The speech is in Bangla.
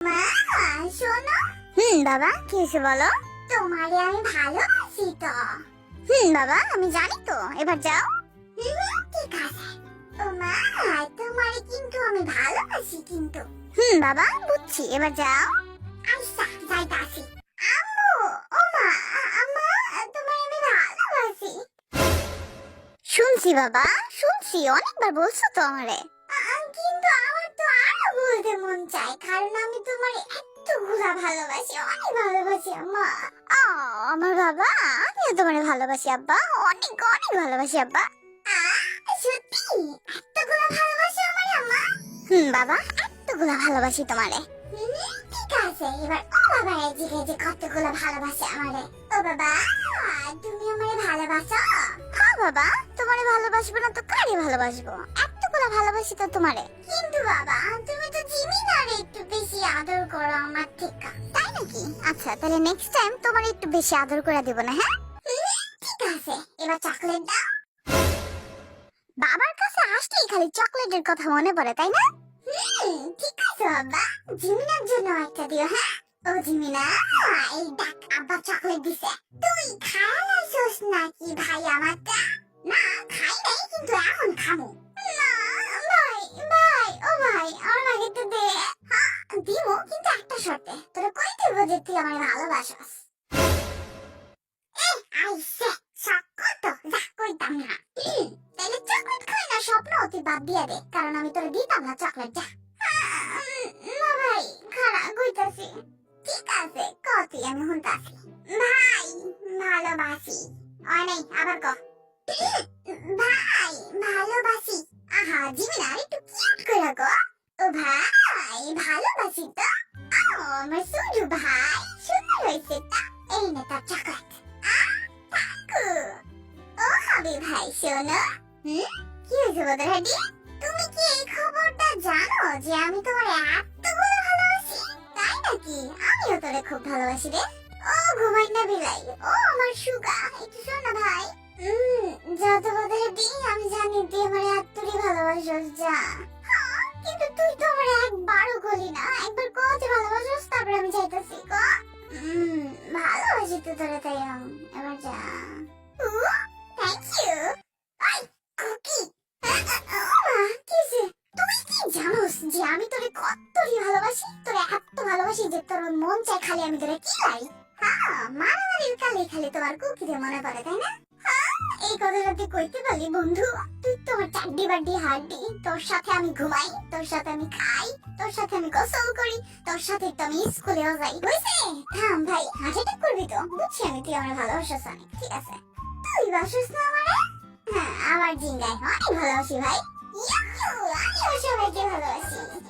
মা শোনো। হুম বাবা কি হয়েছে বলো? তোমারে আমি ভালোবাসি তো। হুম বাবা আমি জানি তো এবার যাও। হুম, ঠিক আছে। ও মা তোমারে কিন্তু আমি ভালোবাসি কিন্তু। হুম বাবা বুঝছি এবার যাও। আচ্ছা যাইতাছি। আম্মু ও মা আম্মা তোমারে আমি ভালোবাসি। শুনছি বাবা শুনছি অনেকবার বলছো তো আমারে। কিন্তু আমার তো আরও বলতে মন চায় কারণ আমি তোমারে এতগুলা ভালোবাসি অনেক ভালোবাসি আম্মা। আমার বাবা আমিও তোমারে ভালোবাসি আব্বা অনেক অনেক ভালোবাসি আব্বা। সত্যি? এতগুলা ভালোবাসি আমার আম্মা? হুম বাবা এতগুলা ভালোবাসি তোমারে। ঠিক আছে এবার ও বাবা জিগে যে কতগুলো ভালোবাসে আমারে। ও বাবা তুমি আমারে ভালোবাসো? হ্যাঁ বাবা তোমারে ভালোবাসবো না তো কারে ভালোবাসবো? এতগুলা ভালোবাসি তো তোমারে। কিন্তু বাবা, তুমি তো জিমিনারে একটু বেশি আদর করো আমার থেকে। তাই নাকি? আচ্ছা তাহলে নেক্সট টাইম তোমার একটু বেশি আদর করে দেবো না হ্যাঁ? ঠিক আছে। এবার চকলেট দাও। বাবার কাছে আসলেই খালি চকলেটের কথা মনে পড়ে, তাই না? ঠিক আছে বাবা। জিমিনার জন্য একটা দিও হ্যাঁ? ও জিমিনা, এই দেখ, আব্বা চকলেট দিছে। তুই খাওয়াইছস নাকি ভাই আমারটা? না, খাই নাই, কিন্তু এখন খামু। দেবো যে আমার ভালোবাসস এই আইসে শক্ত যা কইতাম না তাহলে চকলেট খাই না স্বপ্ন তুই বাদ দিয়া দে কারণ আমি তোর দিতাম না চকলেট যা না ভাই খারাপ কইতাছি ঠিক আছে কতি আমি হুনতাছি ভাই ভালোবাসি অনেক আবার ক ভাই ভালোবাসি আহা জিমিনা একটু কিউট করে গো ও ভাই ভালোবাসি তো আমার সুজু ভাই হয়েছে তা এই নে তার চকলেট তাকু ও হবে ভাই শোনো হুম কি হয়েছে বদর হাডি তুমি কি এই খবরটা জানো যে আমি তোমার এতগুলো ভালোবাসি তাই নাকি আমিও তোরে খুব ভালোবাসি রে ও ঘুমাই না বিলাই ও আমার সুগা একটু শোন ভাই উম, যত দি আমি জানি তুই আমার এতটাই ভালোবাসিস যা কিন্তু তো আমার একবারও গলি না। একবার কত ভালোবাসিস তারপর আমি উম, ভালোবাসি তো তোরে তাই আমি এবার যা থ্যাংক ইউ আই কুকি তুই কি জানোস যে আমি তোরে কতই ভালোবাসি তোরে এত ভালোবাসি যে তোর মন চাই খালি আমি তোরে কি লাই হ্যাঁ মারামারির কালে খালি তোমার কুকিরে মনে পড়ে তাই না এই কথাটা তুই কইতে পারলি, বন্ধু? তুই তোমার চাড্ডি বাড্ডি হাড্ডি, তোর সাথে আমি ঘুমাই, তোর সাথে আমি খাই, তোর সাথে আমি গোসল করি, তোর সাথে তো আমি স্কুলেও যাই বুঝছে থাম ভাই হার্ট অ্যাটাক করবি তো? বুঝছি আমি তুই আমার ভালোবাসিস অনেক, ঠিক আছে? তুই বাসিস না আমারে? হ্যাঁ আমার জিঙ্গায়। অনেক ভালোবাসি ভাই। ইয়াহু! আমিও সবাইকে ভালোবাসি।